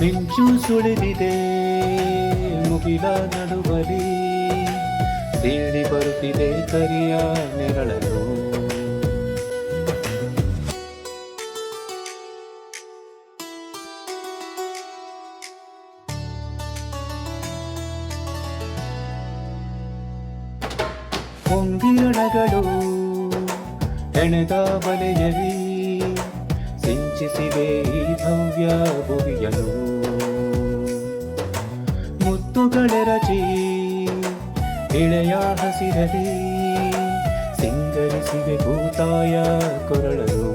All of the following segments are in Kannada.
ಮಿಂಚು ಸುಳಿದಿದೆ ಮುಗಿಲ ನಡುವಲಿ ಸೀಳಿ ಬರುತ್ತಿದೆ ಕರಿಯ ನೆರಳಲು ಹೊಂಗಿರಣಗಳು ಹೆಣೆದ ಬಲೆಯಲ್ಲಿ ಸಿಂಚಿಸಿವೆ ಈ ಭವ್ಯ ಭುವಿಯನು ಮುತ್ತುಗಳೆರಚಿ ಇಳೆಯ ಹಸಿರಲಿ ಸಿಂಗರಿಸಿವೆ ಭೂತಾಯ ಕೊರಳರು.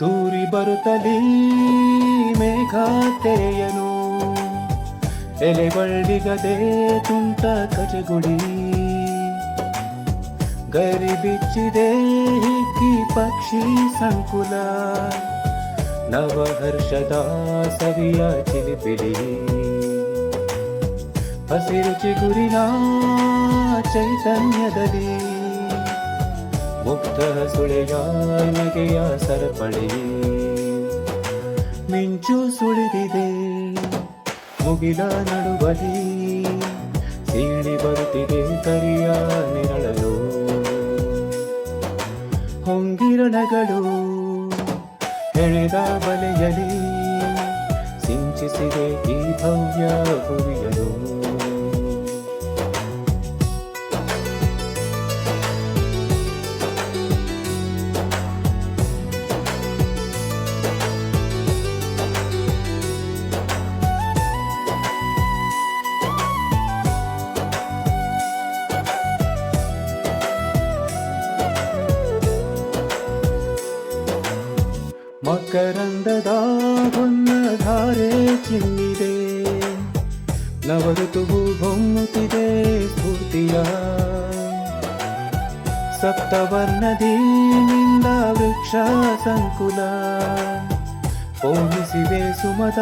ತೂರಿ ಬರುತ್ತಲೀ ಮೇಘ ತೆರೆಯನು ಎಲೆ ಬಳ್ಳಿಗದೆ ತುಂಟ ಕಜಗುಡಿ ಗರಿ ಬಿಚ್ಚಿದೆ ಹಿಕ್ಕಿ ಪಕ್ಷಿ ಸಂಕುಲ. ನವಹರ್ಷದ ಸವಿಯ ಚಿಲಿಪಿಲಿ. ಹಸಿರು ಚಿಗುರಿನ ಚೈತನ್ಯದಲ್ಲಿ. ಮುಕ್ತ ಸುಳೆಯ ನಗೆಯ ಸರಪಳಿ. ಮಿಂಚು ಸುಳಿದಿದೆ ಮುಗಿಲ ನಡುವಲಿ ಸೀಳಿ ಬರುತ್ತಿದೆ ಕರಿಯ ನೆರಳಲು. ಹೊಂಗಿರಣಗಳು ಹೆಣೆದ ಬಲೆಯಲಿ ಸಿಂಚಿಸಿದೆ ಈ ಭವ್ಯ ಮಕರಂದದ ಧಾರೆ ಚಿಮ್ಮಿದೆ. ನವಋತುವು ಬೊಮ್ಮುತ್ತಿದೆ ಸ್ಫೂರ್ತಿಯ. ಸಪ್ತವರ್ಣದಿಂದ ವೃಕ್ಷ ಸಂಕುಲ. ಪೋಣಿಸಿವೆ ಸುಮದ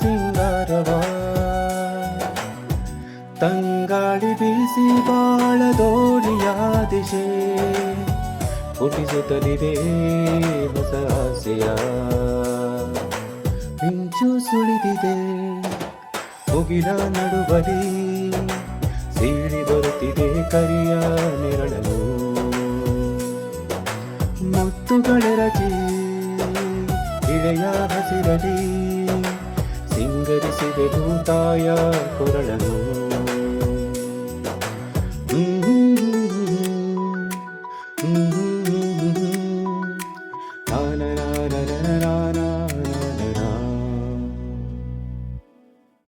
ಸಿಂಗಾರವ. ತಂಗಾಳಿ ಬೀಸಿ ಬಾಳ ದೋಣಿಯ ದಿಶೆ. ಹುಟ್ಟಿಸುತ್ತಲಿದೆ ಹೊಸ ಆಸೆಯ. ಮಿಂಚು ಸುಳಿದಿದೆ ಮುಗಿಲ ನಡುವಲಿ ಸೀಳಿ ಬರುತ್ತಿದೆ ಕರಿಯ ನೆರಳಲು. ಮುತ್ತುಗಳೆರಚಿ ಇಳೆಯ ಹಸಿರಲಿ ಸಿಂಗರಿಸಿದೆ ಭೂತಾಯ ಕೊರಳನು